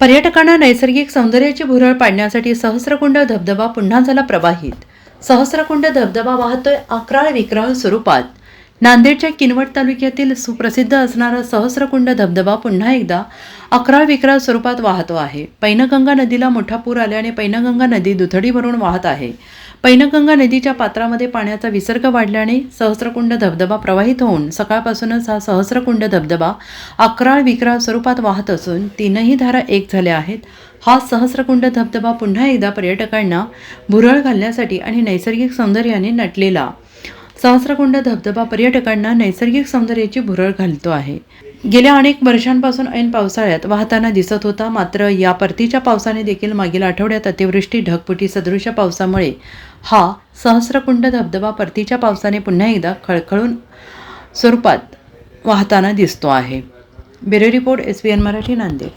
पर्यटकांना नैसर्गिक सौंदर्याची भुरळ पाडण्यासाठी सहस्रकुंड धबधबा पुन्हा झाला प्रवाहित. सहस्रकुंड धबधबा वाहतोय अकराळ विक्राळ स्वरूपात. नांदेडच्या किनवट तालुक्यातील सुप्रसिद्ध असणारा सहस्रकुंड धबधबा पुन्हा एकदा अकरा विक्राळ स्वरूपात वाहतो आहे. पैनगंगा नदीला मोठा पूर आल्याने पैनगंगा नदी दुथडी भरून वाहत आहे. पैनगंगा नदीच्या पात्रामध्ये पाण्याचा विसर्ग वाढल्याने सहस्रकुंड धबधबा प्रवाहित होऊन सकाळपासूनच हा सहस्रकुंड धबधबा अकराळ विक्राळ स्वरूपात वाहत असून तीनही धारा एक झाल्या आहेत. हा सहस्रकुंड धबधबा पुन्हा एकदा पर्यटकांना भुरळ घालण्यासाठी आणि नैसर्गिक सौंदर्याने नटलेला सहस्रकुंड धबधबा पर्यटकांना नैसर्गिक सौंदर्याची भुरळ घालतो आहे. गेल्या अनेक वर्षांपासून ऐन पावसाळ्यात वाहताना दिसत होता मात्र या परतीच्या पावसाने देखील मागील आठवड्यात अतिवृष्टी ढगपुटी सदृश पावसामुळे हा सहस्रकुंड धबधबा परतीच्या पावसाने पुन्हा एकदा खळखळून स्वरूपात वाहताना दिसतो आहे. Bureau report S B N Marathi Nanded.